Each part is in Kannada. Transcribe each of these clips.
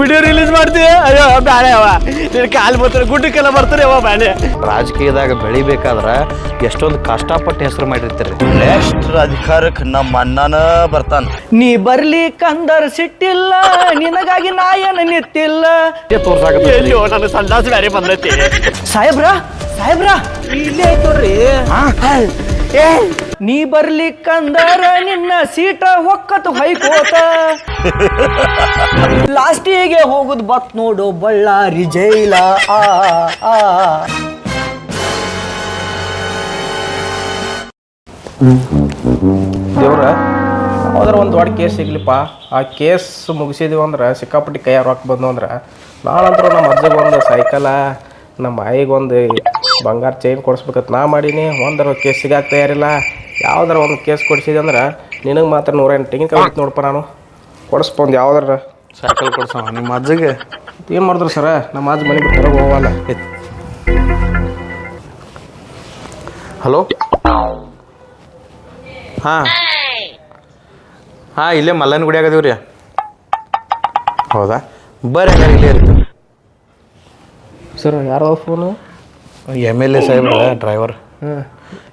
ವಿಡಿಯೋ ರಿಲೀಸ್ ಮಾಡ್ತೀವಿ ಅಯ್ಯೋ ಬ್ಯಾಳೆ ಅವ ನಿನ್ ಕಾಲ್ ಬರ್ತಾರೆ ಗುಡ್ಡಕ್ಕೆಲ್ಲ ಬರ್ತಾರೆ ಅವ ಬ್ಯಾಳೆ ರಾಜಕೀಯದಾಗ ಬೆಳಿಬೇಕಾದ್ರ ಎಷ್ಟೊಂದು ಕಷ್ಟಪಟ್ಟು ಹೆಸರು ಮಾಡಿರ್ತೀರಿ. ನೆಕ್ಸ್ಟ್ ಅಧಿಕಾರಕ್ಕೆ ನಮ್ಮ ಅಣ್ಣನ ಬರ್ತಾನ. ನೀ ಬರ್ಲಿ ಕಂದರ್ ಸಿಟ್ಟಿಲ್ಲ ನಿನಗಾಗಿ ನಾ ಏನ ನಿತ್ತಿಲ್ಲ ಎಲ್ಲಿಯೋ ನನ್ನ ಸಂಡಾಸ ಬ್ಯಾರೆ ಬಂದೈತಿ. ಸಾಹೇಬ್ರ ಸಾಹೇಬ್ರ. ಇಲ್ಲೇ ತೋರಿ ನೋಡ್ರಿ ಏ, ನೀ ಬರ್ಲಿಕ್ಕಂದರ ಕಂದರ ನಿನ್ನ ಸೀಟ ಹೊಕ್ಕತ್ತು ಹೈಕೋತ ಲಾಸ್ಟಿಗೆ ಹೋಗುದು ಬತ್ ನೋಡು ಬಳ್ಳಾರಿ ಜೈಲ. ಆ ಆ ದೇವ್ರ ಅದ್ರ ಒಂದು ದೊಡ್ಡ ಕೇಸ್ ಸಿಗ್ಲಿಪ್ಪ. ಆ ಕೇಸ್ ಮುಗಿಸಿದೀವಿ ಅಂದ್ರೆ ಸಿಕ್ಕಾಪಟ್ಟಿ ಕೈಯಾಗ ಹಾಕಿ ಬಂದು ಅಂದ್ರೆ ನಾಳಂತರ ನಮ್ಮ ಅಜ್ಜಗೆ ಒಂದು ಸೈಕಲ ನಮ್ಮ ಆಯಿಗೆ ಒಂದು ಬಂಗಾರ ಚೈನ್ ಕೊಡಿಸ್ಬೇಕಂತ ನಾ ಮಾಡೀನಿ. ಒಂದರ ಕೇಸ್ ಸಿಗಾಕ ತಯಾರಿಲ್ಲ. ಯಾವ್ದಾರ ಒಂದು ಕೇಸ್ ಕೊಡಿಸಿದೆ ಅಂದ್ರೆ ನಿನಗೆ ಮಾತ್ರ ನೂರ ಎಂಟು ತೆಂಗಿನಕಾಯಿ ನೋಡ್ಪ ನಾನು. ಕೊಡಿಸ್ಬಂದು ಯಾವ್ದಾರ. ಸೈಕಲ್ ಕೊಡ್ಸವ. ನಿಮ್ಮ ಅಜ್ಜಿಗೆ? ಏನು ಮಾಡಿದ್ರು ಸರ? ನಮ್ಮ ಅಜ್ಜ ಮನೆ ಬಿಟ್ಟು ಹೊರಗೆ ಹೋಗಲ್ಲ ಹಲೋ? ಹಾಂ. ಹಾಂ ಇಲ್ಲೇ ಮಲ್ಲನ ಗುಡಿ ಆಗದೀವಿ ರೀ ಹೌದಾ? ಬರ್ರಿ ಹಂಗಾರೆ ಇಲ್ಲೇ ಇರ್ತೀವಿ ಸರ್ ಯಾರೋ ಫೋನು ಎಂ ಎಲ್ ಎ ಸಾಹೇಬ್ರ ಡ್ರೈವರ್ ಹಾಂ.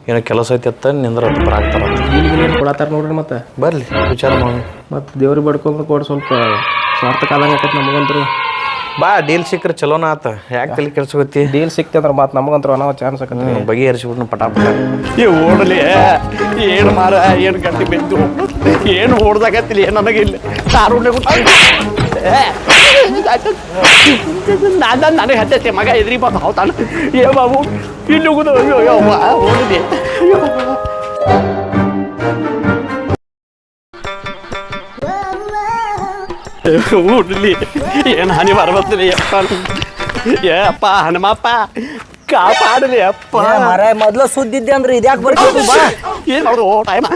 ಏನೋ ಕೆಲಸ ಐತಿ ಅತ್ತ ನಿಂದ್ರ ಬರಾಕ್ತಾರ ಏನು ಕೊಡತ್ತಾರ ನೋಡ್ರಿ ಮತ್ತೆ? ಬರಲಿ ವಿಚಾರ ಮಾಡಿ ಮತ್ತು ದೇವ್ರಿಗೆ ಬಡ್ಕೊಂಡು ಕೊಡಿ ಸ್ವಲ್ಪ ಸ್ವಾರ್ಥ ಕಾಲಂಗೆ ಆಕೈತೆ ನಮಗಂತರು. ಬಾ ಡೀಲ್ ಸಿಕ್ಕರೆ ಚಲೋನ ಆತ. ಯಾಕೆ ತಲೆ ಕೆಲ್ಸಗತ್ತಿ ಡೀಲ್ ಸಿಕ್ತಿ ಅಂದ್ರೆ ಮತ್ತೆ ನಮಗಂತರು ಅನ್ನೋ ಚಾನ್ಸ್ ಆಕತ್ರಿ. ಬಗೆಹರಿಸ್ಬಿಟ್ಟು ಪಟಾಪಟ. ಈ ಓಡಲಿ. ಏನು ಮಾರ ಏನು ಗಟ್ಟಿ ಬಿದ್ದು ಏನು ಓಡ್ದಾಗತ್ತಿಲ್ಲ ಏನು ನನಗಿಲ್ಲ? ದಾರುಣ್ಯ ನಾನು ನನಗೆ ಹತ್ತೈತೆ ಮಗ ಎದ್ರಿ ಬಂದು ಹೌತಾನ ಏ ಬಾಬು ಇಲ್ಲಿ ಹೋಗುದು ಅಯ್ಯೋ ಯವ್ವ ಓಡಿದೆ ಊಡ್ಲಿ ಏನು ಹಾನಿ ಬರಬರ್ತೀನಿ ಅಪ್ಪ ಏ ಅಪ್ಪ ಹನುಮಪ್ಪ ಕಾಪಾಡಲಿ ಅಪ್ಪ ಮರ ಮೊದ್ಲ ಸುದ್ದಿದ್ದೆ ಅಂದ್ರೆ ಇದ್ಯಾಕೆ ಬರ್ತೀವಿ ಬಾ ಏನ್ ಮಾಡೋದು ಟೈಮ್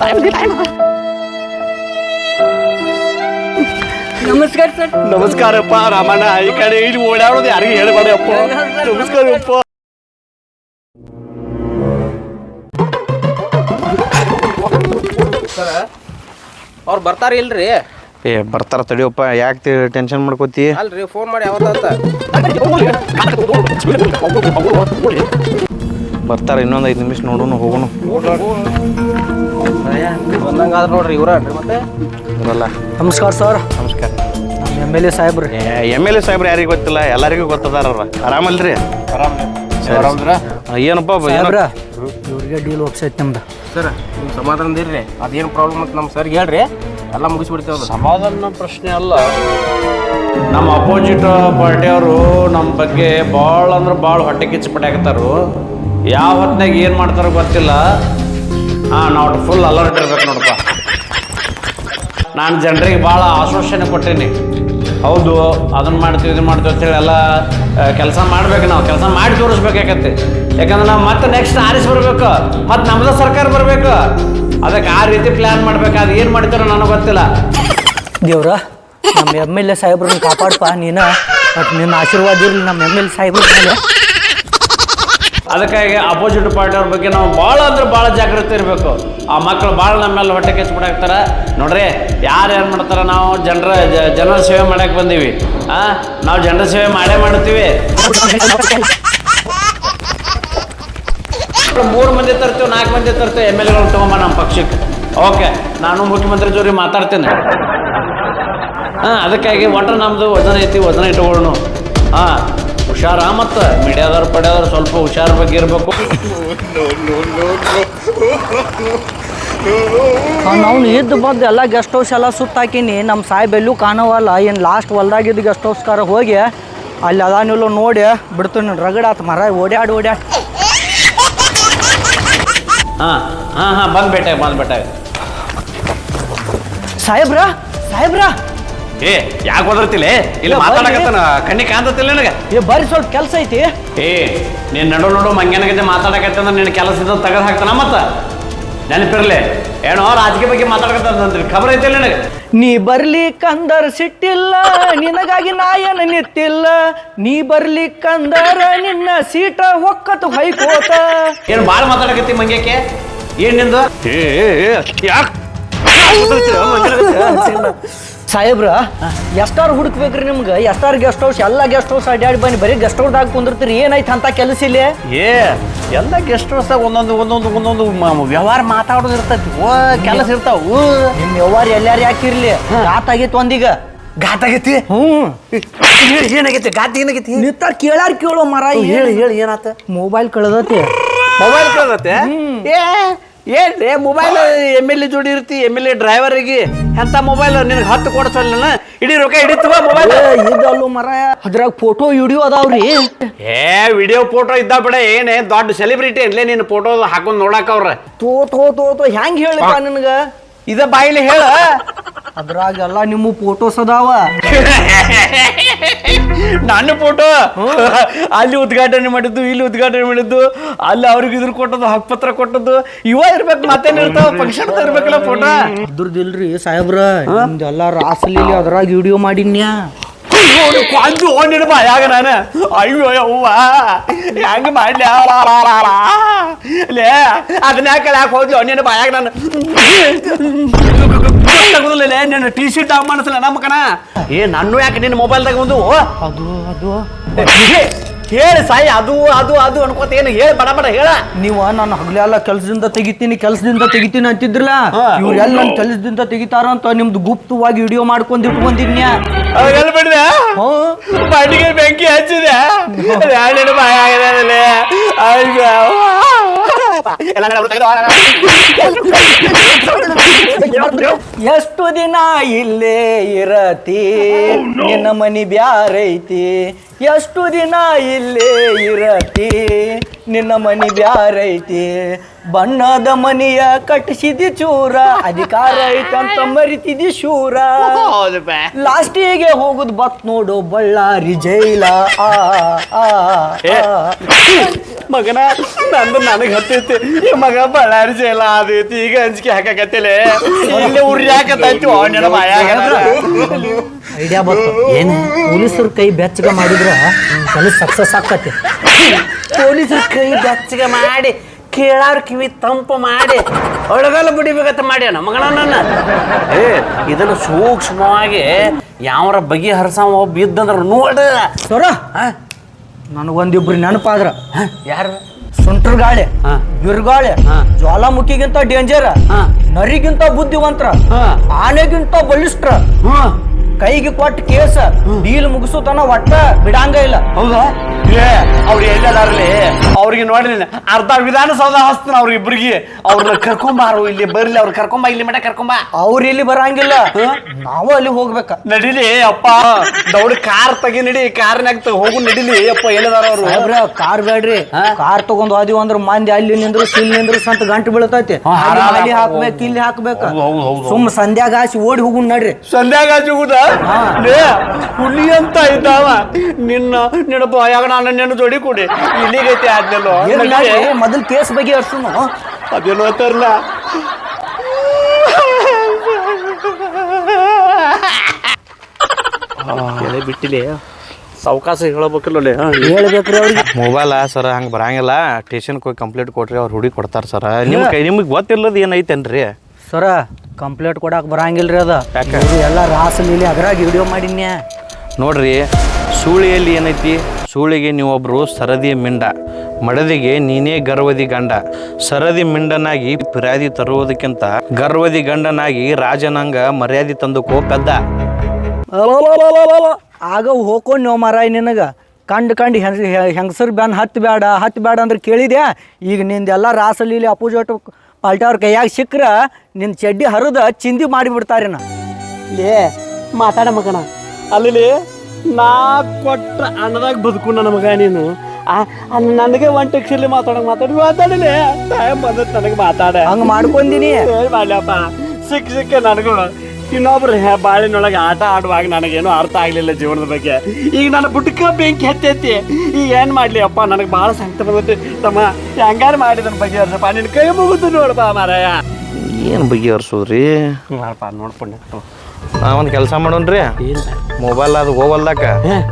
ಟೈಮ್ ಟೈಮ್ ನಮಸ್ಕಾರ ಸರ್. ನಮಸ್ಕಾರಪ್ಪ ರಾಮಣ್ಣ ಈ ಕಡೆ ಇಲ್ಲಿ ಓಡಾಡೋದು ಯಾರಿಗೂ ನಮಸ್ಕಾರ ನಮಸ್ಕಾರಪ್ಪ. ಅವ್ರು ಬರ್ತಾರ ಇಲ್ರಿ? ಏ ಬರ್ತಾರ ತಡಿಯಪ್ಪ ಯಾಕೆ ಟೆನ್ಷನ್ ಮಾಡ್ಕೋತಿ? ಅಲ್ರಿ ಫೋನ್ ಮಾಡಿ ಯಾವತ್ತ ಬರ್ತಾರ ಇನ್ನೊಂದು ಐದು ನಿಮಿಷ ನೋಡೋಣ ಹೋಗೋಣ. ಬಂದಂಗಾದ್ರೆ ನೋಡ್ರಿ ಇವರ ಮತ್ತೆ? ಬರಲ್ಲ. ನಮಸ್ಕಾರ ಸರ್. ಎಂ ಎಲ್ ಎ ಸಾಹೇಬ್ರಿ. ಎಂ ಎಲ್ ಎ ಸಾಹೇಬ್ರು ಯಾರಿಗೂ ಗೊತ್ತಿಲ್ಲ ಎಲ್ಲರಿಗೂ ಗೊತ್ತದಾರ ಅವ್ರ ಆರಾಮಲ್ರಿ. ಆರಾಮ ಏನಪ್ಪ ಸಾಹೇಬ್ರ ಇವ್ರಿಗೆ ಡೀಲ್ ಒಪ್ಸೈತಿ ನಿಮ್ದು. ಸರ್ ನೀವು ಸಮಾಧಾನ ಇರ್ರಿ. ಅದೇನು ಪ್ರಾಬ್ಲಮ್ ಅಂತ ನಮ್ಮ ಸರ್ ಹೇಳ್ರಿ. ಎಲ್ಲ ಮುಗಿಸ್ಬಿಡ್ತೇವೆ ಅದು. ಸಮಾಧಾನ ಪ್ರಶ್ನೆ ಅಲ್ಲ. ನಮ್ಮ ಅಪೋಸಿಟ್ ಪಾರ್ಟಿಯವರು ನಮ್ಮ ಬಗ್ಗೆ ಭಾಳ ಅಂದ್ರೆ ಭಾಳ ಹೊಟ್ಟೆ ಕಿಚ್ಚು ಪಟ್ಟಾಕತ್ತಾರು ಯಾವ ಹೊತ್ತಿನಾಗ ಏನು ಮಾಡ್ತಾರೋ ಗೊತ್ತಿಲ್ಲ. ಹಾಂ ನಾವು ಫುಲ್ ಅಲರ್ಟ್ ಇರ್ಬೇಕು ನೋಡಪ್ಪ. ನಾನು ಜನರಿಗೆ ಭಾಳ ಆಶ್ವಾಸನೆ ಕೊಟ್ಟೀನಿ. ಹೌದು ಅದನ್ನ ಮಾಡ್ತೀವಿ ಇದನ್ನ ಮಾಡ್ತೀವಿ ಅಂತೇಳಿ ಎಲ್ಲ ಕೆಲಸ ಮಾಡ್ಬೇಕು ನಾವು. ಕೆಲಸ ಮಾಡಿ ತೋರಿಸ್ಬೇಕಾಗತ್ತೆ. ಯಾಕಂದ್ರೆ ನಾವು ಮತ್ತೆ ನೆಕ್ಸ್ಟ್ ಆರಿಸ್ ಬರ್ಬೇಕು. ಮತ್ತೆ ನಮ್ದು ಸರ್ಕಾರ ಬರಬೇಕು. ಅದಕ್ಕೆ ಆ ರೀತಿ ಪ್ಲ್ಯಾನ್ ಮಾಡ್ಬೇಕು ಅದು ಏನು ಮಾಡ್ತಾರೋ ನನಗೆ ಗೊತ್ತಿಲ್ಲ. ದೇವ್ರ ನಮ್ಮ ಎಂ ಎಲ್ ಎ ಸಾಹೇಬ್ರನ್ನ ಕಾಪಾಡಪ್ಪ ನೀನ ಮತ್ತು ನಿನ್ನ ಆಶೀರ್ವಾದ ಇರಲಿ ನಮ್ಮ ಎಂ ಎಲ್ ಸಾಹೇಬ್ರ ಮೇಲೆ. ಅದಕ್ಕಾಗಿ ಅಪೋಸಿಟ್ ಪಾರ್ಟಿಯವ್ರ ಬಗ್ಗೆ ನಾವು ಭಾಳ ಅಂದ್ರೆ ಭಾಳ ಜಾಗೃತಿ ಇರಬೇಕು. ಆ ಮಕ್ಕಳು ಭಾಳ ನಮ್ಮೆಲ್ಲ ಹೊಟ್ಟೆ ಕೆಚ್ಚ ಬಿಡಾಕ್ತಾರ. ನೋಡ್ರಿ, ಯಾರು ಏನು ಮಾಡ್ತಾರೆ ನಾವು ಜನರ ಜನರ ಸೇವೆ ಮಾಡಕ್ಕೆ ಬಂದೀವಿ. ಹಾಂ ನಾವು ಜನರ ಸೇವೆ ಮಾಡೇ ಮಾಡ್ತೀವಿ. ಮೂರು ಮಂದಿ ತರ್ತೀವಿ, ನಾಲ್ಕು ಮಂದಿ ತರ್ತೀವಿ, ಎಂ ಎಲ್ ಎಗಳು ತೊಗೊಂಬ ನಮ್ಮ ಪಕ್ಷಕ್ಕೆ. ಓಕೆ, ನಾನು ಮುಖ್ಯಮಂತ್ರಿ ಜೋರಿ ಮಾತಾಡ್ತೇನೆ. ಹಾಂ, ಅದಕ್ಕಾಗಿ ಒಟ್ಟು ನಮ್ಮದು ವಜನ ಐತಿ, ವಜನ ಇಟ್ಕೊಳ್ಳೋಣ ಹಾಂ ಹುಷಾರ ಮತ್ತು ಮೀಡಿಯಾದವ್ರ ಪಡೆಯವ್ರ ಸ್ವಲ್ಪ ಹುಷಾರ ಬಗ್ಗೆ ಇರಬೇಕು. ನಾವು ಇದ್ದು ಬಂದು ಎಲ್ಲ ಗೆಸ್ಟ್ ಹೌಸ್ ಎಲ್ಲ ಸುತ್ತಾಕಿನಿ ನಮ್ಮ ಸಾಹೇಬ್ ಎಲ್ಲೂ ಕಾಣವಲ್ಲ. ಏನು ಲಾಸ್ಟ್ ಹೊಲ್ದಾಗಿದ್ದು ಗೆಸ್ಟ್ ಹೌಸ್ಕಾರ ಹೋಗಿ ಅಲ್ಲಿ ಅದಾನಿಲ್ಲ ನೋಡಿ ಬಿಡ್ತೀನಿ ರಗಡಾತ್ ಮರ ಓಡ್ಯಾಡಿ ಓಡ್ಯಾಡಿ. ಹಾಂ ಹಾಂ ಹಾಂ ಬಂದ್ಬಿಟ್ಟೆ ಬಂದ್ಬಿಟ್ಟೆ ಸಾಹೇಬ್ರ ಸಾಹೇಬ್ರ. ಏ ಯಾಕೆ ಓದರ್ತಿಲ್ಲ ಇಲ್ಲಿ ಮಾತಾಡಕತ್ತನ? ಕಣ್ಣಿ ಕಾಂತತಿಲ್ಲ ನನಗ? ಏ ಬರಿ ಸ್ವಲ್ಪ ಕೆಲಸ ಐತಿ. ಏ ನೀನ್ ನಡು ನಡು ಮಂಗ್ಯಾನಗತ್ತೆ ಮಾತಾಡಕತ್ತಂದ್ರೆ ನಿನ್ನ ಕೆಲಸ ಇದ್ದ ತೆಗೆದು ಹಾಕ್ತಾನ ಮತ್ತ? ನೆನಪಿರ್ಲಿ. ಏನೋ ರಾಜಕೀಯ ಬಗ್ಗೆ ಮಾತಾಡಕತ್ತಂದ್ರಿ ಖಬರ್ ಐತಿಲ್ಲ ನನಗ? ನೀ ಬರ್ಲಿ ಕಂದರ್ ಸಿಟ್ಟಿಲ್ಲ ನಿನಗಾಗಿ ನಾ ಏನು ನಿತ್ತಿಲ್ಲ ನೀ ಬರ್ಲಿ ಕಂದರ ನಿನ್ನ ಸೀಟ ಹೊಕ್ಕತ್ತು ಹೈಕೋತ ಏನ್ ಬಾಳ ಮಾತಾಡಕತ್ತಿ ಮಂಗ್ಯಕ್ಕೆ? ಏನ್ ನಿಂದು? ಯಾಕೆ? ಸಾಹೇಬ್ರ ಎಷ್ಟಾರು ಹುಡುಕ್ಬೇಕ್ರಿ ನಿಮ್ಗೆ? ಎಷ್ಟಾರು ಗೆಸ್ಟ್ ಹೌಸ್ ಎಲ್ಲ ಗೆಸ್ಟ್ ಹೌಸ್ ಅಡ್ಡಾಡಿ ಬನ್ನಿ. ಬರೀ ಗೆಸ್ಟ್ ಹೌಸ್ದಾಗ ಕುಂದಿರ್ತೀರಿ. ಏನಾಯ್ತು ಅಂತ ಕೆಲಸ ಇಲ್ಲ? ಏ ಎಲ್ಲ ಗೆಸ್ಟ್ ಹೌಸ್ದಾಗ ಒಂದೊಂದು ಒಂದೊಂದು ಒಂದೊಂದು ವ್ಯವಹಾರ ಮಾತಾಡೋದು ಇರ್ತೈತಿ. ಓ ಕೆಲಸ ಇರ್ತಾವು. ನಿಮ್ಮ ವ್ಯವಹಾರ ಎಲ್ಲಾರು ಯಾಕಿರ್ಲಿ ಗಾತ್ ಆಗೈತೆ ಒಂದೀಗ. ಗಾತಾಗೈತಿ ಹ್ಮ್ ಏನಾಗೈತಿ? ಗಾತ ಏನಾಗೈತಿ? ನಿತ್ತಾರ ಕೇಳಾರ ಕೇಳೋ ಮರ ಹೇಳಿ ಹೇಳಿ ಏನಾತ? ಮೊಬೈಲ್ ಕಳೆದತಿ. ಮೊಬೈಲ್ ಕಳ್ದತ್ತೆ ಏ ಏನ್ರಿ? ಮೊಬೈಲ್ ಎಂ ಎಲ್ ಎ ಜೋಡಿ ಇರ್ತಿ ಎಂ ಎಲ್ ಎ ಡ್ರೈವರಿಗೆ ಎಂತ ಮೊಬೈಲ್ ನಿನಗೆ ಹತ್ತು ಕೊಡ್ಸಲ್ಲ ಇಡೀ ರೊಕ್ಕ ಹಿಡಿತವ ಮೊಬೈಲ್ ಇದಲ್ಲೂ ಮರ ಅದ್ರಾಗ ಫೋಟೋ ವಿಡಿಯೋ ಅದಾವ್ರಿ. ಏ ವಿಡಿಯೋ ಫೋಟೋ ಇದ್ದ ಬಿಡ ಏನೇ ದೊಡ್ಡ ಸೆಲೆಬ್ರಿಟಿ ಅನ್ಲೇ ನಿನ್ನ ಫೋಟೋ ಹಾಕೊಂಡ್ ನೋಡಾಕ ಅವ್ರ? ತೋ ತೋ ತೋ ತೋ ಹೆಂಗ್ ಹೇಳಿಪ್ಪ ನಿನಗ? ಇದ ಬಾಯಿಲಿ ಹೇಳ. ಅದ್ರಾಗೆಲ್ಲ ನಿಮ್ಮ ಫೋಟೋಸ್ ಅದಾವ. ನಾನು ಫೋಟೋ ಅಲ್ಲಿ ಉದ್ಘಾಟನೆ ಮಾಡಿದ್ದು ಇಲ್ಲಿ ಉದ್ಘಾಟನೆ ಮಾಡಿದ್ದು ಅಲ್ಲಿ ಅವ್ರಿಗೆ ಇದ್ರ ಕೊಟ್ಟದ್ದು ಹಕ್ಕುಪತ್ರ ಕೊಟ್ಟದ್ದು ಇವ ಇರ್ಬೇಕು ಮತ್ತೇನ್ ಇರ್ತಾವ? ಫಂಕ್ಷನ್ ಇರ್ಬೇಕಲ್ಲ ಫೋಟೋ ಅದ್ರದಿಲ್ರಿ ಸಾಹೇಬ್ರ ನಿಮ್ದೆಲ್ಲ ರಾಸಲಿ ಅದ್ರಾಗ ವಿಡಿಯೋ ಮಾಡಿನ್ಯಾ? ಕೊಂದು ನಿನ್ನ ಬಾಯಾಗ ನಾನು ಅಯ್ಯೋ ಯವ್ವ ಹೆಂಗ ಮಾಡ್ಲಿ? ಲೇ ಅದನ್ನ ಯಾಕೆ ಯಾಕೆ ಹೋದ್ಲು? ನಿನ್ನ ಬಾಯಾಗ ನಾನು? ನಿನ್ನ ಟಿ ಶರ್ಟ್ ಹಾಕ್ ಮಾಡಿಸಲ್ಲ ನಮ್ಮಕನ ಏ ನನ್ನ ಯಾಕೆ ನಿನ್ನ ಮೊಬೈಲ್ದಾಗ ಒಂದು ಅದು ಅದು. ಹೇಳಿ ಸಾಯಿ ಅದು ಅದು ಅದು ಅನ್ಕೋತ ಏನು? ಹೇಳಿ ಬಡ ಬಡ ಹೇಳ. ನೀವು ನಾನು ಹಗಲೆಲ್ಲ ಕೆಲಸದಿಂದ ತೆಗಿತೀನಿ ಕೆಲಸದಿಂದ ತೆಗಿತೀನಿ ಅಂತಿದ್ರಲ್ಲ? ಇವರೆಲ್ಲ ನನ್ನ ಕೆಲಸದಿಂದ ತೆಗಿತಾರ ಅಂತ ನಿಮ್ದು ಗುಪ್ತವಾಗಿ ವಿಡಿಯೋ ಮಾಡ್ಕೊಂಡು ಇಟ್ಕೊಂಡಿದ್ನ್ಯ ಅವಾಗೆಲ್ಲ ಬಿಡ್ದೆ? ಬಂಡಿಗೆ ಬೆಂಕಿ ಹಚ್ಚಿದೆ. ಎರಡು ಎಷ್ಟು ದಿನ ಇಲ್ಲೇ ಇರತಿ? ನಿನ್ನ ಮನಿ ಬ್ಯಾರೈತಿ ಎಷ್ಟು ದಿನ ಇಲ್ಲೇ ಇರತಿ? ನಿನ್ನ ಮನಿ ಬ್ಯಾರೈತಿ ಬಣ್ಣದ ಮನಿಯ ಕಟ್ಟಿಸಿದಿ ಚೂರ. ಅಧಿಕಾರ ಐತಂತ ಮರಿತಿದಿ ಶೂರ. ಲಾಸ್ಟಿಗೆ ಹೋಗುದ್ ಬತ್ ನೋಡು ಬಳ್ಳಾರಿ ಜೈಲ. ಆ. ಮಗನ ನಂದು ನನಗೆ ಹತ್ತೈತಿ. ಈ ಮಗ ಬಳ್ಳಾರಿ ಜೈಲ ಆದೈತಿ. ಈಗ ಅಂಜಿಕೆ ಹಾಕಕತ್ತಿಲೆ. ಇಲ್ಲಿ ಉರ್ಯಾಕತ್ತೈತಿ ಅವನ ಮಾಯಾಗ ಐಡಿಯಾ ಬಂತು. ಏನು ಪೊಲೀಸರ ಕೈ ಬೆಚ್ಚಗ ಮಾಡಿದ್ರ ಕಲಿ ಸಕ್ಸಸ್ ಆಕತಿ ಪೊಲೀಸರ ಕೈ ಬೆಚ್ಚಗೆ ಮಾಡಿ ಕೇಳಾರ ಕಿವಿ ತಂಪು ಮಾಡಿ ಒಳಗಲ್ಲ ಬಿಡಿಬೇಕಂತ ಮಾಡ್ಯಾನ ಮಗನ ನನ್ನ. ಏ ಇದನ್ನು ಸೂಕ್ಷ್ಮವಾಗಿ ಯಾವರ ಬಗೆ ಒಬ್ಬ ಬಿದ್ದಂದ್ರ ನೋಡ. ಸರ ನನಗೊಂದಿಬ್ರು ನೆನಪಾದ್ರ ಯಾರು ಸುಂಟ್ರ ಗಾಳಿ. ಬಿರುಗಾಳಿ ಹಾ. ಜ್ವಾಲಾಮುಖಿಗಿಂತ ಡೇಂಜರ್ ಹಾ. ನರಿಗಿಂತ ಬುದ್ಧಿವಂತರ. ಆನೆಗಿಂತ ಬಲಿಷ್ಟ್ರ ಕೈಗೆ ಕೊಟ್ಟ ಕೇಸ ಡೀಲ್ ಮುಗಿಸುತನ ಒಟ್ಟ ಬಿಡಂಗ ಇಲ್ಲ. ಹೌದಾ? ಏ ಅವ್ರು ಎಲ್ಲದಾರ್ಲಿ? ಅವ್ರಿಗೆ ನೋಡಿ ಅರ್ಧ ವಿಧಾನಸೌಧ ಹಸ್ತನ ಅವ್ರ ಇಬ್ರಿಗೆ ಅವ್ರನ್ನ ಕರ್ಕೊಂಬಾರು ಇಲ್ಲಿ ಬರ್ಲಿ ಅವ್ರು ಕರ್ಕೊಂಬ ಇಲ್ಲಿ ಮಟ ಕರ್ಕೊಂಬ. ಅವ್ರ ಇಲ್ಲಿ ಬರಂಗಿಲ್ಲ? ನಾವು ಅಲ್ಲಿ ಹೋಗ್ಬೇಕ. ನಡಿಲಿ ಅಪ್ಪ. ದೌಡ್ ಕಾರ್ ತಗಿ ನಡಿ ಕಾರ್ನಾಗ ಹೋಗು ನಡಿಲಿ. ಅಪ್ಪ ಎಲ್ಲದಾರ ಅವ್ರು? ಕಾರ್ ಬೇಡ್ರಿ. ಕಾರ್ ತಗೊಂಡ್ ಹೋದಿವ್ ಅಂದ್ರ ಮಂದಿ ಅಲ್ಲಿ ನಿಂದ್ರು ಇಲ್ಲಿ ನಿಂದ್ರು ಸಂತ ಗಂಟು ಬೀಳ್ತೈತಿ. ಅಲ್ಲಿ. ಹಾಕ್ಬೇಕು ಇಲ್ಲಿ ಹಾಕ್ಬೇಕು. ಸುಮ್ ಸಂಧ್ಯಾಗ ಹಾಸಿ ಓಡಿ ಹೋಗುನ್ ನಡ್ರಿ. ಸಂಧ್ಯಾಗ ಹಚ್ಚುಗುದ ಲೇ ಹುಲಿ ಅಂತ ಇದ್ದಾವ. ನಿನ್ನ ನಿನ್ನ ಬಾಯಾಗ ನಾನು ನಿನ್ನ ಜೋಡಿ ಕೊಡಿ. ಇಲ್ಲಿಗೈತಿ ಆದ್ಮೇಲೋ. ಮೊದಲು? ಕೇಸ್ ಬಗ್ಗೆ ಅಷ್ಟು ಅದೇನೋ ಅಂತಾರಲ್ಲ ಎಲೆ ಬಿಟ್ಟಿಲಿ. ಸಾವಕಾಶ ಹೇಳಬೇಕಲ್ಲ ಹೇಳ್ಬೇಕ್ರಿ ಅವ್ರಿಗೆ. ಮೊಬೈಲ ಸರ್ ಹಂಗೆ ಬರಂಗಿಲ್ಲ. ಟ್ಯೂಷನ್ಗೆ ಹೋಗಿ ಕಂಪ್ಲೇಂಟ್ ಕೊಟ್ರಿ ಅವ್ರು ಹುಡುಗಿ ಕೊಡ್ತಾರೆ ಸರ್. ನಿಮ್ಗೆ ಕೈ ನಿಮಗೆ ಗೊತ್ತಿಲ್ಲದ ಏನೈತೇನ್ರಿ? ಸರ ಕಂಪ್ಲೇಂಟ್ ಕೊಡಕ್ಕೆ ಬರಂಗಿಲ್ಲ ರೀ ಅದ. ಯಾಕ? ಎಲ್ಲ ರಾಸ ನೀಲಿ ಅದ್ರಾಗ ವಿಡಿಯೋ ಮಾಡಿನ್ಯಾ? ನೋಡ್ರಿ ಸೂಳಿಯಲ್ಲಿ ಏನೈತಿ? ಸೂಳಿಗೆ ನೀವೊಬ್ರು ಸರದಿ ಮಿಂಡ. ಮಡದಿಗೆ ನೀನೇ ಗರ್ವದಿ ಗಂಡ. ಸರದಿ ಮಿಂಡನಾಗಿ ಪಿರಾದಿ ತರುವುದಕ್ಕಿಂತ ಗರ್ವದಿ ಗಂಡನಾಗಿ ರಾಜನಂಗ ಮರ್ಯಾದೆ ತಂದುಕೋ ಪೆದ್ದ. ಆಗ ಹೋಗೋ ನೀವು ಮಾರಾಯ ನಿನಗ. ಕಂಡು ಕಂಡು ಹೆಂಗಸರ್ ಬ್ಯಾನ್ ಹತ್ತು ಬೇಡ ಹತ್ತು ಬೇಡ ಅಂದ್ರೆ ಕೇಳಿದ್ಯಾ? ಈಗ ನಿಂದೆಲ್ಲ ರಾಸಲಿ ಅಪೋಸಿಟ್ ಪಾಲ್ಟಿ ಅವ್ರ ಕೈಯಾಗ ಸಿಕ್ಕ್ರ ನಿನ್ನ ಚಡ್ಡಿ ಹರಿದ ಚಿಂದಿ ಮಾಡಿಬಿಡ್ತಾರೆ ಲೇ ಮಾತಾಡ ಮಗನ. ಅಲ್ಲಿ ನಾ ಕೊಟ್ಟ ಅನ್ನದಾಗ ಬದುಕು ನಮಗ ಮಗ ನೀನು ನನಗೆ ಒಂದ್ ಟೆಕ್ಷಲ್ಲಿ ಮಾತಾಡಕ್ ಮಾತಾಡಿ. ಮಾತಾಡಲಿ ಟೈಮ್ ಬಂದತ್ ನನಗೆ ಮಾತಾಡ. ಹಂಗ ಮಾಡ್ಕೊಂದಿನಿ. ಮಾಡ್ಲಪ್ಪ. ಸಿಕ್ಕ ಸಿಕ್ಕ ನನಗೂ. ಇನ್ನೊಬ್ರು ಬಾಳಿನೊಳಗೆ ಆಟ ಆಡುವಾಗ ನನಗೇನು ಅರ್ಥ ಆಗಲಿಲ್ಲ ಜೀವನದ ಬಗ್ಗೆ. ಈಗ ನನ್ನ ಬುಟ್ಕ ಬೆಂಕಿ ಹತ್ತೈತಿ. ಈಗ ಏನು ಮಾಡಲಿ ಅಪ್ಪ ನನಗೆ ಭಾಳ ಸಂಕಟ ಬರುತ್ತೆ ತಮ್ಮ ಹೆಂಗಾರ ಮಾಡಿ ನನ್ನ ಬಗ್ಗೆ ಹರ್ಸಪ್ಪ ನಿನ್ನ ಕೈ ಮುಗಿದು ನೋಡಪ್ಪ ಮಾರಾಯ. ಏನು ಬಗೆಹರಿಸೋದ್ರಿ? ನೋಡಪ್ಪ ನೋಡ್ಕೊಂಡು ನಾ ಒಂದು ಕೆಲಸ ಮಾಡೋನ್ರಿ ಮೊಬೈಲ್ ಅದು ಹೋಗಲ್ದಾಕ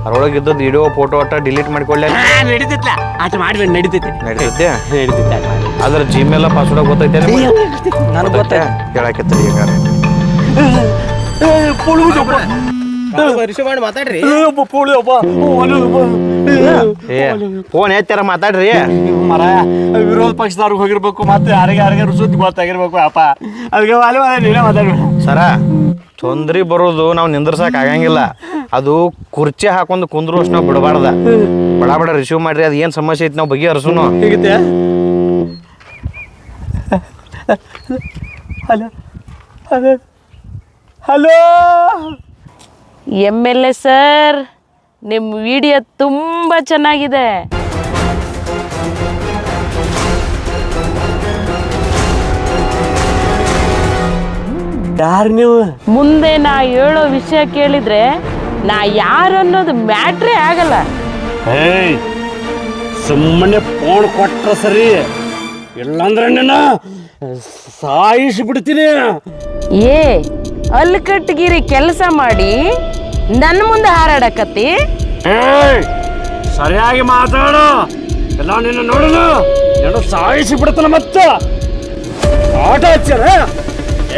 ಅದ್ರೊಳಗೆ ಇದ್ದದ್ದು ವಿಡಿಯೋ ಫೋಟೋ ಒಟ್ಟ ಡಿಲೀಟ್ ಮಾಡ್ಕೊಳ್ಳಿ. ನಡೀತೈತ್ಲ. ಆಟ ಮಾಡ್ಬೇಡಿ ನಡೀತೈತಿ. ನಡೀತೈತೆ ನಡೀತೈತೆ ಅದ್ರ ಜಿಮೇಲ ಪಾಸ್ವರ್ಡ್ ಗೊತ್ತೈತೆ. ನನಗೆ ಗೊತ್ತೈತೆ. ಹೇಳಕ್ಕೆ ಈಗ. ಮಾತಾಡ್ರಿ ಫೋನ್ ಎತ್ತಾರ ಮಾತಾಡ್ರಿ ಮರ ವಿರೋಧ ಪಕ್ಷದವ್ರಿಗೆ ಹೋಗಿರ್ಬೇಕು ಮತ್ತೆ ಯಾರಿಗೆ ಯಾರಿಗೆ ಸುದ್ದಿ ಗೊತ್ತಾಗಿರ್ಬೇಕು ಅಪ್ಪ ಅದಕ್ಕೆ ವಾಲಿ ನೀನೇ ಮಾತಾಡ್ಬೇಡ ಸರ ತೊಂದ್ರೆ ಬರೋದು ನಾವು ನಿಂದ್ರಸಕ್ ಆಗಂಗಿಲ್ಲ ಅದು ಕುರ್ಚಿ ಹಾಕೊಂಡು ಕುಂದ್ರು ಅಷ್ಟು ನಾವು ಬಿಡಬಾರ್ದ ಬಡ ಬಡ ರಿಸೀವ್ ಮಾಡ್ರಿ ಅದು ಏನು ಸಮಸ್ಯೆ ಐತಿ ನಾವು ಬಗೆಹರಿಸುನು ಹೇಗಿತ್ತೆ hello hello hello? M L A sir ನಿಮ್ಮ ವಿಡಿಯೋ ತುಂಬ ಚೆನ್ನಾಗಿದೆ. ಯಾರು ನೀವು? ಮುಂದೆ ನಾ ಹೇಳೋ ವಿಷಯ ಕೇಳಿದ್ರೆ ನಾ ಯಾರು ಅನ್ನೋದು ಮ್ಯಾಟ್ರೇ ಆಗಲ್ಲ. ಏಯ್ ಸುಮ್ಮನೆ ಫೋನ್ ಕೊಟ್ರ ಸರಿ. ಇಲ್ಲಾಂದ್ರೆ ನಿನ್ನ ಸಾಯಿಸಿ ಬಿಡ್ತೀನಿ ಏ ಅಲ್ಕಟ್ಗಿರಿ ಕೆಲಸ ಮಾಡಿ ನನ್ನ ಮುಂದೆ ಹಾರಾಡಕತ್ತಿ? ಸರಿಯಾಗಿ ಮಾತಾಡು. ಎಲ್ಲ ನಿನ್ನ ನೋಡಲು? ಎರಡು ಸಾಯಿಸಿ ಬಿಡ್ತಾನ ಮತ್ತ? ಆಟ ಹಚ್ಚನ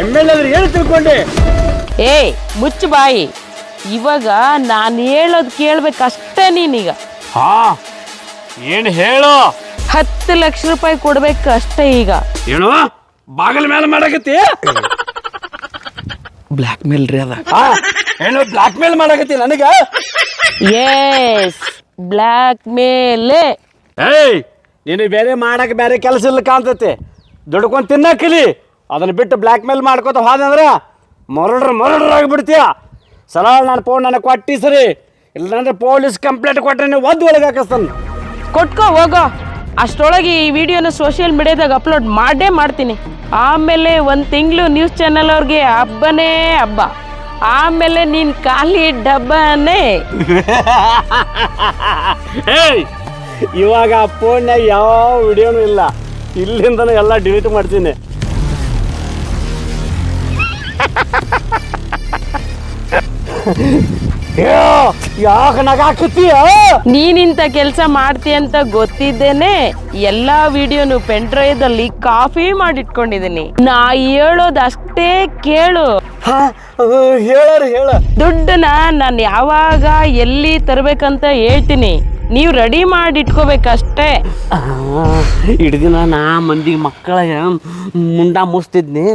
ಎಂ ಎಲ್ ಎ ಏನು ತಿಳ್ಕೊಂಡೆ? ಏಯ್ ಮುಚ್ಚು ಬಾಯಿ. ಇವಾಗ ನಾನು ಹೇಳೋದು ಕೇಳ್ಬೇಕಷ್ಟೇ ನೀನೀಗ. ಹಾ ಏನು ಹೇಳು? ಹತ್ತು ಲಕ್ಷ ರೂಪಾಯಿ ಕೊಡ್ಬೇಕು ಅಷ್ಟೇ ಈಗ. ಏನು? ಬಾಗಿಲ ಮೇಲೆ ಮಾಡಕತ್ತಿ? ಬ್ಲ್ಯಾಕ್ ಮೇಲ್ ರೀ ಅದ. ಹಾ ಏನು ಬ್ಲಾಕ್ ಮೇಲ್ ಮಾಡಕತ್ತಿ ನನಗ? ಎಸ್ ಬ್ಲ್ಯಾಕ್ ಮೇಲೆ ಏಯ್ ನೀನು ಬೇರೆ ಮಾಡಕ್ಕೆ ಬೇರೆ ಕೆಲಸ ಇಲ್ಲ ಕಾಣ್ತೈತಿ. ದುಡ್ಕೊಂಡ್ ತಿನ್ನಕ್ಕಿಲಿ. ಅದನ್ನ ಬಿಟ್ಟು ಬ್ಲ್ಯಾಕ್ ಮೇಲ್ ಮಾಡ್ಕೋತ ಹೋದಂದ್ರ ಮರಡ್ರ ಮರಡ್ರ ಆಗಿಬಿಡ್ತೀಯ. ಸಲ ನಾನು ಫೋನ್ ನನಗೆ ಕೊಟ್ಟಿ ಸರಿ ಇಲ್ಲಾಂದ್ರೆ ಪೊಲೀಸ್ ಕಂಪ್ಲೇಂಟ್ ಕೊಟ್ರೆ ನೀವು ಒದ್ದು ಒಳಗೆ ಹಾಕಿಸ್ತಾನೆ ಕೊಟ್ಕೋ ಹೋಗೋ. ಅಷ್ಟರೊಳಗೆ ಈ ವಿಡಿಯೋನ ಸೋಷಿಯಲ್ ಮೀಡಿಯಾದಾಗ ಅಪ್ಲೋಡ್ ಮಾಡೇ ಮಾಡ್ತೀನಿ. ಆಮೇಲೆ ಒಂದು ತಿಂಗಳು ನ್ಯೂಸ್ ಚಾನಲ್ ಅವ್ರಿಗೆ ಹಬ್ಬನೇ ಹಬ್ಬ. ಆಮೇಲೆ ನೀನು ಖಾಲಿ ಡಬ್ಬನೇ. ಇವಾಗ ಫೋನ್ಯಾಗ ಯಾವ ವಿಡಿಯೋನೂ ಇಲ್ಲ. ಇಲ್ಲಿಂದ ಎಲ್ಲ ಡಿಲೀಟ್ ಮಾಡ್ತೀನಿ. ಯಾಕೆ ನಗಾಕತ್ತೀಯ ನೀನಿಂತ ಕೆಲಸ ಮಾಡ್ತಿ ಅಂತ ಗೊತ್ತಿದ್ದೇನೆ. ಎಲ್ಲಾ ವಿಡಿಯೋನು ಪೆನ್ ಡ್ರೈವ್ದಲ್ಲಿ ಕಾಫಿ ಮಾಡಿಟ್ಕೊಂಡಿದೀನಿ. ನಾ ಹೇಳೋದಷ್ಟೇ ಕೇಳು. ಹೇಳರಿ ಹೇಳ. ದುಡ್ಡನ್ನ ನಾನು ಯಾವಾಗ ಎಲ್ಲಿ ತರಬೇಕಂತ ಹೇಳ್ತೀನಿ. ನೀವು ರೆಡಿ ಮಾಡಿ ಇಟ್ಕೋಬೇಕಷ್ಟೇ ಹಿಡ್ದಿನ ದಿನ ನಾ ಮಂದಿ ಮಕ್ಕಳ ಮುಂಡ ಮುಸ್ತಿದ್ನಿ,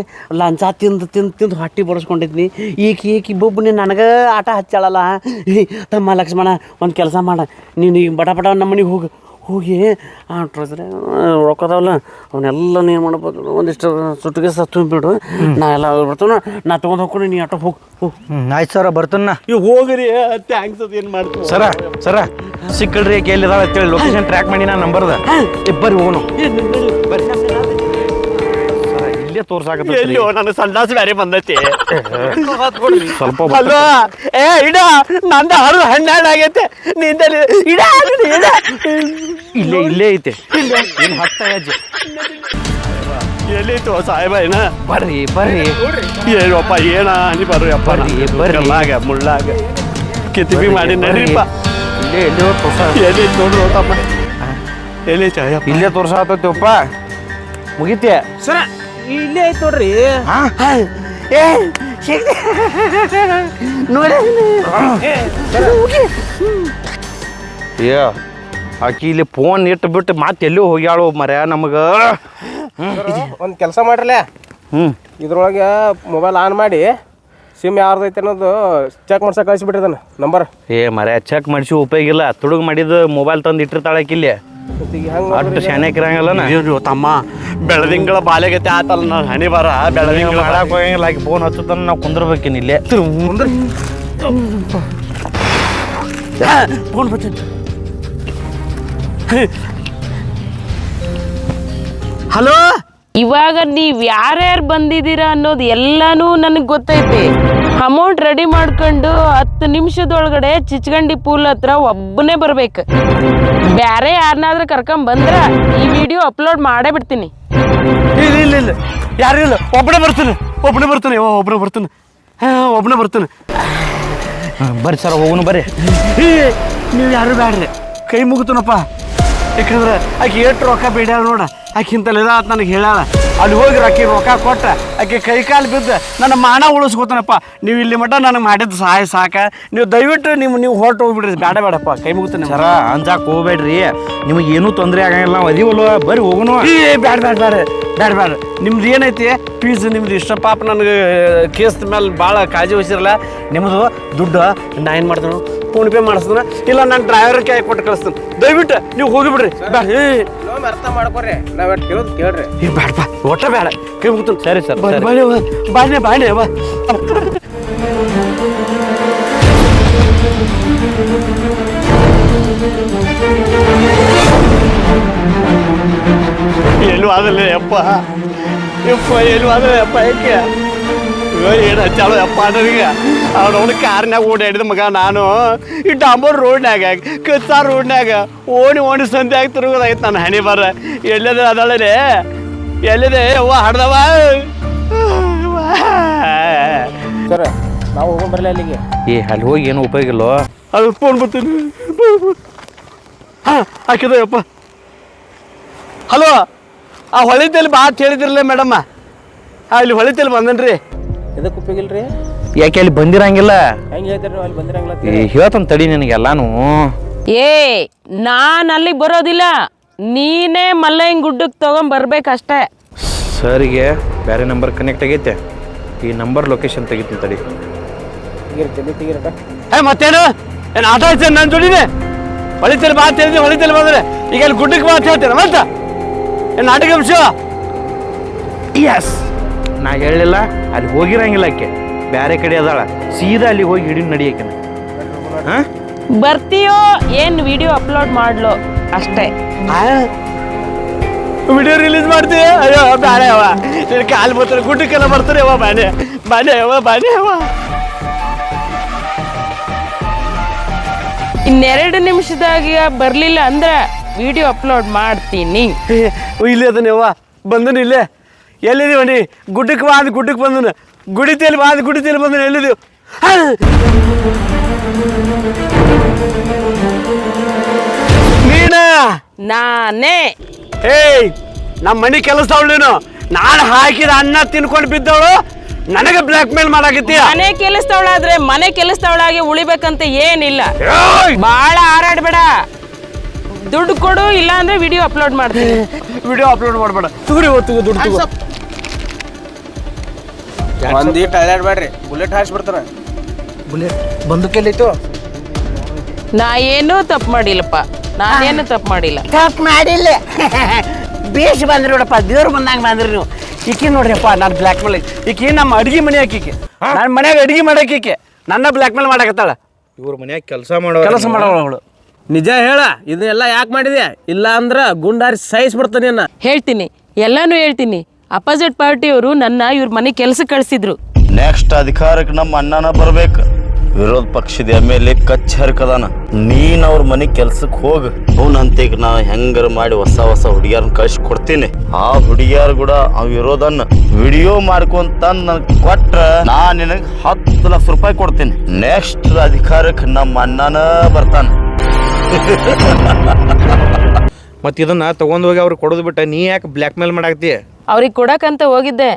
ಲಂಚ ತಿಂದು ತಿಂದು ತಿಂದು ಹೊಟ್ಟಿ ಬಡಿಸ್ಕೊಂಡಿದ್ನಿ. ಈಗ ಈಗ ನೀನು ನನಗೆ ಆಟ ಹಚ್ಚಾಳಲ್ಲ. ತಮ್ಮ ಲಕ್ಷ್ಮಣ, ಒಂದು ಕೆಲಸ ಮಾಡ. ನೀನು ಈಗ ಬಡ ಬಡ ನಮ್ಮ ಮನೆಗೆ ಹೋಗಿ. ಹೋಗಿ ಆ ಟ್ರೆಸ್ರೆ ರೊಕ್ಕದವಲ್ಲ ಅವನ್ನೆಲ್ಲ ಏನು ಮಾಡ್ಬೋದು. ಒಂದಿಷ್ಟು ಸುಟ್ಟಿಗೆ ತುಂಬಿಬಿಡು. ನಾ ಎಲ್ಲ ಬರ್ತಾನ. ನಾ ತೊಗೊಂಡು ಹೋಗ್ಕೊಂಡು ನೀ ಆಟೋ ಹೋಗಿ ಆಯ್ತು ಸರ ಬರ್ತಾನ ಈಗ ಹೋಗ್ರಿ. ಥ್ಯಾಂಕ್ಸ್ ಅದು ಏನು ಮಾಡ್ತೀನಿ ಸರ ಸರ ಸಿಕ್ಕಳ್ರಿ ಎಲ್ಲಿದಾಳ ಅಂತೇಳಿ ಲೊಕೇಶನ್ ಟ್ರ್ಯಾಕ್ ಮಾಡಿ ನಾ ನಂಬರ್ದ. ಇಬ್ಬರಿ ಹೋಗೋನು ಇಲ್ಲೇ ನನ್ನ ಸಂಡಾಸ ಬೇರೆ ಬಂದೈತಿ. ಸ್ವಲ್ಪ ಅಲ್ವಾ ಏ ಇಡ ನಂದ ಹನ್ನೆರಡು ಆಗೈತೆ. ನಿಂದಲ್ಲಿ ಇಡ ಇಲ್ಲೇ ಇಲ್ಲೇ ಐತೆ. ಏನು ಹತ್ತ ಹೆಜ್ಜೆ? ಎಲ್ಲಿತ್ತು ಸಾಹೇಬ ಏನ? ಬರ್ರಿ ಬರ್ರಿ. ಏನಪ್ಪ ಏನ? ಹನಿ ಬರ್ರಿ ಅಪ್ಪ. ಬರ್ರಿ, ಬರ್ರಿ. ಕಲ್ಲಾಗ ಮುಳ್ಳಾಗ. ಮಾಡಿ ನಡೀಪ್ಪ ಇಲ್ಲೇ ಎಲ್ಲೋ ತೋರ್ಸ. ಎಲ್ಲಿ ನೋಡ್ರಿ ಹೋತಪ್ಪ ಎಲ್ಲಿ ಚಾಯಪ್ಪ ಇಲ್ಲೇ ತೋರ್ಸಾತೈತಿವಪ್ಪ ಮುಗಿತ್ಯ? ಸರ ಇಲ್ಲೇ ಐತ್ ನೋಡ್ರಿ. ಏ ನೋಡಿ. ಏ ಆಕಿ ಇಲ್ಲಿ ಫೋನ್ ಇಟ್ಟು ಬಿಟ್ಟು ಮತ್ತೆ ಎಲ್ಲೂ ಹೋಗ್ಯಾಳು ಮರ್ಯ ನಮಗ. ಒಂದು ಕೆಲಸ ಮಾಡ್ರಲ್ಲ ಹ್ಞೂ ಇದ್ರೊಳಗೆ ಮೊಬೈಲ್ ಆನ್ ಮಾಡಿ ಸಿಮ್ ಯಾರ್ದೈತೆ ಅನ್ನೋದು ಚೆಕ್ ಮಾಡ್ಸಕ್ಕೆ ಕಳಿಸ್ಬಿಟ್ಟಿದ್ದಾನೆ ಅದನ್ನು ನಂಬರ್ ಏ ಮರ್ಯ ಚೆಕ್ ಮಾಡಿಸಿ ಉಪಯೋಗ ಇಲ್ಲ. ತುಡುಗ್ ಮಾಡಿದ ಮೊಬೈಲ್ ತಂದು ಇಟ್ಟಿರ್ತಾಳೆ ಹೆಂಗೆ ಅಷ್ಟು ಶಾನ್ಯಾಕ್ ಇರಂಗಿಲ್ಲನ ಅಯ್ಯೋ ತಮ್ಮ ಬೆಳದಿಂಗಳ ಬಾಲೆಗತಿ ಆತಲ್ಲ ನಾನು ಹನಿ ಬರ ಬೆಳದಿಂಗಳ ಮಾಡಕ್ ಹೋಗಂಗಿಲ್ಲ ಆಕಿ ಫೋನ್ ಹಚ್ಚುತ್ತಾನ ನಾವು ಕುಂದ್ರಬೇಕೇನು ಇಲ್ಲೇ. ಫೋನ್ ಬರ್ತೀನಿ ಹಲೋ? ಇವಾಗ ನೀವ್ ಯಾರ್ಯಾರು ಬಂದಿದ್ದೀರಾ ಅನ್ನೋದು ಎಲ್ಲಾನು ನನಗೆ ಗೊತ್ತೈತಿ. ಅಮೌಂಟ್ ರೆಡಿ ಮಾಡ್ಕೊಂಡು ಹತ್ತು ನಿಮಿಷದೊಳಗಡೆ ಚಿಚ್ಗಂಡಿ ಪೂಲ್ ಹತ್ರ ಒಬ್ಬನೇ ಬರ್ಬೇಕು. ಬೇರೆ ಯಾರನ್ನಾದ್ರೂ ಕರ್ಕೊಂಡ್ ಬಂದ್ರ ಈ ವಿಡಿಯೋ ಅಪ್ಲೋಡ್ ಮಾಡೇ ಬಿಡ್ತೀನಿ. ಇಲ್ಲ ಇಲ್ಲ ಇಲ್ಲ. ಯಾರು ಇಲ್ಲ. ಒಬ್ಬನೇ ಬರ್ತೀನಿ. ಒಬ್ಬನೇ ಬರ್ತೀನಿ. ಓ ಒಬ್ಬನೇ ಬರ್ತೀನಿ. ಹಾಂ ಒಬ್ಬನೇ ಬರ್ತೀನಿ. ಬರ್ರಿ ಸರ್ ಹೋಗುನು ಬರ್ರಿ. ನೀವು ಯಾರು ಬೇಡ್ರಿ ಕೈ ಮುಗಿತನಪ್ಪ. ಯಾಕಂದ್ರೆ ಆಕೆ ಎಷ್ಟು ರೊಕ್ಕ ಬೇಡ ನೋಡ. ಆಕೆ ಇಂತಲ್ಲಿ ಇದಾತ್ ನನಗೆ ಹೇಳಾಳ ಅಲ್ಲಿ ಹೋಗಿ ಆಕೆ ರೊಕ್ಕ ಕೊಟ್ಟ ಆಕೆ ಕೈ ಕಾಲು ಬಿದ್ದು ನನ್ನ ಮಾನ ಉಳಿಸ್ಕೋತಾನಪ್ಪ ನೀವು ಇಲ್ಲಿ ಮಟ್ಟ ನನಗೆ ಮಾಡಿದ್ದು ಸಹಾಯ ಸಾಕ. ನೀವು ದಯವಿಟ್ಟು ನೀವು ನೀವು ಹೊರಟು ಹೋಗ್ಬಿಡ್ರಿ ಬೇಡ ಬೇಡಪ್ಪ ಕೈ ಮುಗಿತಾನೆ ಸರ ಅಂಜಾಕ್ ಹೋಗ್ಬೇಡ್ರಿ. ನಿಮಗೆ ಏನೂ ತೊಂದರೆ ಆಗಂಗಿಲ್ಲ ನಾವು ಅದೀವಲ್ವ ಬರ್ರಿ ಹೋಗೋಣ. ಏ ಬ್ಯಾಡ ಬ್ಯಾಡ ಬ್ಯಾಡ ಬ್ಯಾಡ ಬ್ಯಾಡ. ನಿಮ್ದು ಏನೈತಿ ಫೀಸ್ ನಿಮ್ದು ಇಷ್ಟ ಪಾಪ ನನಗೆ ಕೇಸ್ ಮೇಲೆ ಭಾಳ ಕಾಳಜಿ ವಹಿಸಿರಲ್ಲ ನಿಮ್ಮದು ದುಡ್ಡು ನಾ ಏನು ಮಾಡ್ತಾನು ಫೋನ್ಪೇ ಮಾಡಿಸ್ತಾನೆ ಮಾಡಿಸ್ತಾನ. ಇಲ್ಲ ನಾನು ಡ್ರೈವರ್ ಕೈ ಕೊಟ್ಟು ಕಳಿಸ್ತೀನಿ. ದಯವಿಟ್ಟು ನೀವು ಹೋಗಿಬಿಡ್ರಿ. ಬ್ಯಾಡ ಅರ್ಥ ಮಾಡ್ಕೊರಿ ನಾವ್ ಎಷ್ಟು ಕೇಳ್ರಿ. ಏ ಬ್ಯಾಡಪ್ಪ ಒಟ್ಟ ಬೇಡ. ಕೈ ಮುಗ್ತಾನೆ ಸರಿ ಸರ್. ಸರಿ. ಬಾಣೆ ಬಾಣೆ ಬಾ. ಎಲ್ಲೂ ಆಗಲ್ಲ ಅಪ್ಪ ಯಪ್ಪ ಎಲ್ಲೂ ಆಗಲ್ಲ ಅಪ್ಪ ಯಾಕೆ? ಏನು ಹಚ್ಚಾಳು ಅಪ್ಪ ನನಗೆ. ಅವ್ನವ್ನ ಕಾರ್ನ್ಯಾಗ ಓಡಾಡಿದ ಮಗ ನಾನು. ಈ ಡಾಂಬೋರ್ ರೋಡ್ನಾಗ ಕಚ್ಚಾ ರೋಡ್ನಾಗ ಓಣಿ ಓಣಿ ಸಂತೆ ಆಗಿ ತಿರುಗೋದಾಗಿತ್ತು ನನ್ನ ಹಣಿ ಬರ. ಎಲ್ಲದ ಅದಳೇ ಎಲ್ಲಿದೆ? ಅವ್ವ ಹಡ್ದವ? ಸರ್ ನಾವು ಹೋಗೋಣ ಬರಲಿ ಅಲ್ಲಿಗೆ. ಏ ಅಲ್ಲಿ ಹೋಗಿ ಏನು ಉಪಯೋಗ ಇಲ್ಲೋ? ಅದು ಫೋನ್ ಬರ್ತೀನಿ. ಹಾಂ ಹಾಕಿದೆಯಪ್ಪ ಹಲೋ ಆ ಹೊಳಿತಲ್ಲಿ ಬಾ ಅಂತ ಹೇಳಿದ್ರಲ್ಲ ಮೇಡಮ್ಮ. ಹಾಂ ಇಲ್ಲಿ ಹೊಳಿತಲ್ಲಿ ಬಂದನ್ರಿ. ಎದಕ್ಕೆ ಉಪಯೋಗ ಇಲ್ರಿ? ಯಾಕೆ ಅಲ್ಲಿ ಬಂದಿರಂಗಿಲ್ಲ? ಹೆಂಗೆ ಹೇಳ್ತೀರಿ ನೀವು ಅಲ್ಲಿ ಬಂದಿರಂಗಿಲ್ಲ ಏ ಹೇಳ್ತಾನೆ ತಡಿ ನಿನಗೆಲ್ಲಾನು. ಏ ನಾನು ಅಲ್ಲಿಗೆ ಬರೋದಿಲ್ಲ. ನೀನೇ ಮಲ್ಲಯ್ಯನ ಗುಡ್ಡಕ್ಕೆ ತಗೊಂಡ್ ಬರ್ಬೇಕಷ್ಟೇ. ಸರಿಗೆ ಬೇರೆ ನಂಬರ್ ಕನೆಕ್ಟ್ ಆಗೈತೆ. ಈ ನಂಬರ್ ಲೊಕೇಶನ್ ತೆಗಿತೀನಿ ತಡಿ. ತೆಗೀರಿ ಜಲ್ದಿ ತೆಗೀರಕ್ಕ ಏ ಮತ್ತೇನು? ಏನು ಆಟ ಆಡ್ತೇನೆ ನಾನು ಜೋಡಿನೆ? ಹೊಳಿತಲ್ಲಿ ಬಾ ಅಂತ ಹೇಳಿದ್ವಿ ಹೊಳಿತಲ್ಲಿ ಬಂದ್ರೆ ಈಗ ಅಲ್ಲಿ ಗುಡ್ಡಕ್ಕೆ ಬಾ ಅಂತ ಹೇಳ್ತೇನೆ ಮತ್ತೆ? ಏನು ನಾಟಕ ವಿಷಯ ಎಸ್ ನಾ ಹೇಳಲಿಲ್ಲ ಅಲ್ಲಿ ಹೋಗಿರಂಗಿಲ್ಲ ಆಕೆ. ಬೇರೆ ಕಡೆ ಅದಾಳ ಸೀದಾ ಅಲ್ಲಿ ಹೋಗಿ ಹಿಡಿದು ನಡಿಯಕ್ಕೆ ಹಾಂ? ಬರ್ತೀಯೋ ಏನ್ ವಿಡಿಯೋ ಅಪ್ಲೋಡ್ ಮಾಡ್ಲೋ ಅಷ್ಟೇ. ವಿಡಿಯೋ ರಿಲೀಸ್ ಮಾಡ್ತೀವಿ ಅಯ್ಯೋ ಬ್ಯಾಳೆ ಅವ ನಿನ್ನ ಕಾಲು ಬರ್ತಾರೆ ಗುಡ್ಡಕ್ಕೆಲ್ಲ ಬರ್ತಾರೆ ಅವ ಬಾನೆ ಬಾನೆ ಅವ ಬಾನೆ ಅವ ಇನ್ನೆರಡು ನಿಮಿಷದಾಗ ಬರಲಿಲ್ಲ ಅಂದ್ರೆ ವಿಡಿಯೋ ಅಪ್ಲೋಡ್ ಮಾಡ್ತೀನಿ. ಇಲ್ಲಿ ಅದನ್ನ ಯವ್ವ ಬಂದನು ಇಲ್ಲೇ. ಎಲ್ಲಿದೀವಿ ಗುಡ್ಡಕ್ಕೆ ಬಾ ಅಂದ್ ಗುಡ್ಡಕ್ಕೆ ಬಂದನು. ಗುಡಿ ತೇಲಿ ಬಾ ಅಂದ್ ಗುಡಿ ತೇಲಿ ಎಲ್ಲಿದು ಎಲ್ಲಿದೀವಿ ನೀನ? ನಾನೇ. ಏಯ್ ನಮ್ಮ ಮನೆ ಕೆಲಸದವಳು ನೀನು. ನಾನು ಹಾಕಿದ ಅನ್ನ ತಿನ್ಕೊಂಡು ಬಿದ್ದವಳು ನನಗೆ ಬ್ಲ್ಯಾಕ್ ಮೇಲ್ ಮಾಡಾಕತ್ತೀಯ? ಮನೆ ಕೆಲಸದವಳಾದ್ರೆ ಮನೆ ಕೆಲಸದವಳಾಗಿ ಉಳಿಬೇಕಂತ ಏನಿಲ್ಲ. ಏಯ್! ಭಾಳ ಹಾರಾಡ್ಬೇಡ. ದುಡ್ಡು ಕೊಡು ಇಲ್ಲ ಅಂದ್ರೆ ವಿಡಿಯೋ ಅಪ್ಲೋಡ್ ಮಾಡ್ತೀನಿ. ವಿಡಿಯೋ ಅಪ್ಲೋಡ್ ಮಾಡಬೇಡ. ತುಗುರಿ ಹೊತ್ತು ದುಡ್ಡು ತಗೋ. ಒಂದೀಟ್ ಅಲ್ಲಾಡ್ಬೇಡ್ರಿ ಬುಲೆಟ್ ಹಾರಿಸ್ಬಿಡ್ತಾರ ಬುಲೆಟ್ ಬಂದೂಕೆಲ್ಲೈತು ನಾ ಏನೂ ತಪ್ಪು ಮಾಡಿಲ್ಲಪ್ಪ. ನಾನೇನು ತಪ್ಪು ಮಾಡಿಲ್ಲ. ತಪ್ಪು ಮಾಡಿಲ್ಲ. ಬೇಷ್ ಬಂದ್ರಿ ನೋಡಪ್ಪ ದೇವ್ರು ಬಂದಂಗ ಬಂದ್ರಿ ನೀವು. ಈಕಿ ನೋಡ್ರಿಪ್ಪ ನಾನು ಬ್ಲ್ಯಾಕ್ ಮೇಲ್ ಈಕಿ ನಮ್ಮ ಅಡಿಗೆ ಮನೆ ಹಾಕಿಕೆ ನನ್ನ ಮನ್ಯಾಗ ಅಡಿಗೆ ಮಾಡಾಕಿಕೆ ನನ್ನ ಬ್ಲ್ಯಾಕ್ ಮೇಲ್ ಮಾಡಕತ್ತಾಳ. ಇವ್ರ ಮನ್ಯಾಗ ಕೆಲಸ ಮಾಡೋ ಕೆಲಸ ಮಾಡೋಳು ಅವಳು. ನಿಜ ಹೇಳ ಇದನ್ನೆಲ್ಲ ಯಾಕೆ ಮಾಡಿದೆ ಇಲ್ಲ ಅಂದ್ರ ಗುಂಡಾರಿ ಸಾಯಿಸ್ಬಿಡ್ತಾನೆ ಅನ್ನ ಹೇಳ್ತೀನಿ ಎಲ್ಲಾನು ಹೇಳ್ತೀನಿ. ಅಪೋಸಿಟ್ ಪಾರ್ಟಿಯವರು ನನ್ನ ಇವ್ರ ಮನೆ ಕೆಲಸ ಕಳಿಸಿದ್ರು. ನೆಕ್ಸ್ಟ್ ಅಧಿಕಾರಕ್ಕೆ ನಮ್ಮ ಅಣ್ಣನ ಬರ್ಬೇಕು. ವಿರೋಧ ಪಕ್ಷದ ಎಂ ಎಲ್ ಎ ಕಚ್ ಹರ್ಕದಾನ. ನೀನ್ ಅವ್ರ ಮನೆ ಕೆಲ್ಸಕ್ಕೆ ಹೋಗ. ಅವನಂತೀಗ ನಾ ಹೆಂಗಾರ ಮಾಡಿ ಹೊಸ ಹೊಸ ಹುಡುಗಿಯರನ್ನ ಕಳ್ಸಿ ಕೊಡ್ತೀನಿ ಆ ಹುಡುಗಿಯರ್ ಕೂಡ ಆ ವಿರೋಧನ ವಿಡಿಯೋ ಮಾಡ್ಕೊಂತ ನನ್ ಕೊಟ್ರ ನಾ ನಿನಗೆ ಹತ್ತು ಲಕ್ಷ ರೂಪಾಯಿ ಕೊಡ್ತೀನಿ. ನೆಕ್ಸ್ಟ್ ಅಧಿಕಾರಕ್ಕೆ ನಮ್ಮ ಅಣ್ಣನ ಬರ್ತಾನ. ಮತ್ತು ಇದನ್ನ ತಗೊಂಡ್ ಹೋಗಿ ಅವ್ರಿಗೆ ಕೊಡೋದು ಬಿಟ್ಟ ನೀ ಯಾಕೆ ಬ್ಲ್ಯಾಕ್ ಮೇಲ್ ಮಾಡಾಕ್ತಿ ಅವ್ರಿಗೆ ಕೊಡಕಂತ ಹೋಗಿದ್ದೆ.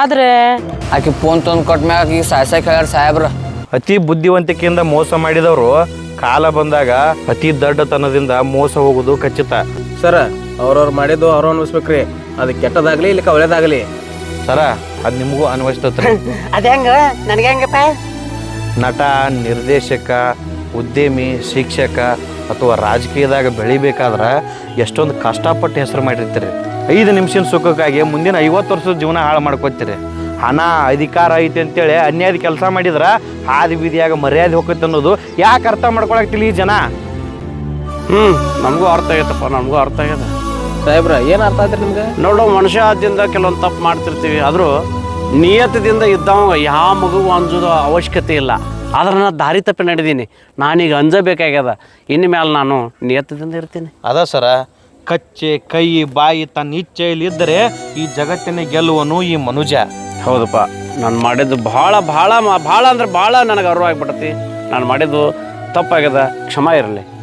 ಆದ್ರೆ ಆಕೆ ಫೋನ್ ತಂದು ಕೊಟ್ಟ ಮ್ಯಾಗ ಈಗ ಸಾಯ್ಸಕ್ಕೆ ಹೇಳ್ಯಾರ ಸಾಹೇಬ್ರ. ಅತಿ ಬುದ್ಧಿವಂತಿಕೆಯಿಂದ ಮೋಸ ಮಾಡಿದವರು ಕಾಲ ಬಂದಾಗ ಅತಿ ದಡ್ಡತನದಿಂದ ಮೋಸ ಹೋಗುದು ಖಚಿತ. ಸರ ಅವ್ರವ್ರು ಮಾಡಿದ್ದು ಅವ್ರ ಅನ್ವಿಸ್ಬೇಕ್ರಿ ಅದು ಕೆಟ್ಟದಾಗ್ಲಿ ಇಲ್ಲಿಕ ಒಳ್ಳೇದಾಗ್ಲಿ? ಸರ ಅದು ನಿಮಗೂ ಅನ್ವಯಿಸ್ತತ್ರಿ ಅದೇ ಹೆಂಗ? ನನಗೆ ಹೆಂಗಪ್ಪ? ನಟ ನಿರ್ದೇಶಕ ಉದ್ಯಮಿ ಶಿಕ್ಷಕ ಅಥವಾ ರಾಜಕೀಯದಾಗ ಬೆಳಿಬೇಕಾದ್ರೆ ಎಷ್ಟೊಂದು ಕಷ್ಟಪಟ್ಟು ಹೆಸರು ಮಾಡಿರ್ತೀರಿ. ಐದು ನಿಮಿಷದ ಸುಖಕ್ಕಾಗಿ ಮುಂದಿನ ಐವತ್ತು ವರ್ಷದ ಜೀವನ ಹಾಳು ಮಾಡ್ಕೋತೀರಿ. ಹಣ ಅಧಿಕಾರ ಐತೆ ಅಂತೇಳಿ ಅನ್ಯಾಯದ ಕೆಲಸ ಮಾಡಿದ್ರೆ ಹಾದಿ ಬೀದಿಯಾಗ ಮರ್ಯಾದೆ ಹೋಗುತ್ತೆ ಅನ್ನೋದು ಯಾಕೆ ಅರ್ಥ ಮಾಡ್ಕೊಳಕ್ತಿಲ್ಲ ಈ ಜನ? ಹ್ಞೂ ನಮಗೂ ಅರ್ಥ ಆಗೈತಪ್ಪ ನಮಗೂ ಅರ್ಥ ಆಗ್ಯದ ಸಾಹೇಬ್ರ ಏನು ಅರ್ಥ ಆಯ್ತು ನಿಮ್ಗೆ? ನೋಡು ಮನುಷ್ಯ ಆದಿಂದ ಕೆಲವೊಂದು ತಪ್ಪು ಮಾಡ್ತಿರ್ತೀವಿ ಆದರೂ ನಿಯತದಿಂದ ಇದ್ದವ ಯಾವ ಮಗುವು ಅಂಜೋದು ಅವಶ್ಯಕತೆ ಇಲ್ಲ. ಆದ್ರೆ ನಾನು ದಾರಿ ತಪ್ಪಿ ನಡೆದೀನಿ. ನಾನೀಗ ಅಂಜಬೇಕಾಗ್ಯದ. ಇನ್ನು ಮೇಲೆ ನಾನು ನಿಯತದಿಂದ ಇರ್ತೀನಿ. ಅದ ಸರ ಕಚ್ಚೆ, ಕೈ, ಬಾಯಿ ತನ್ನ ಇಚ್ಛೆಯಲ್ಲಿ ಇದ್ದರೆ ಈ ಜಗತ್ತಿನ ಗೆಲ್ಲುವನು ಈ ಮನುಜ. ಹೌದಪ್ಪ. ನಾನು ಮಾಡಿದ್ದು ಭಾಳ ಭಾಳ ಭಾಳ ಅಂದ್ರೆ ಭಾಳ ನನಗೆ ಅರ್ವ ಆಗ್ಬಿಟ್ಟತಿ ನಾನು ಮಾಡಿದ್ದು ತಪ್ಪಾಗ್ಯದ, ಕ್ಷಮ ಇರಲಿ.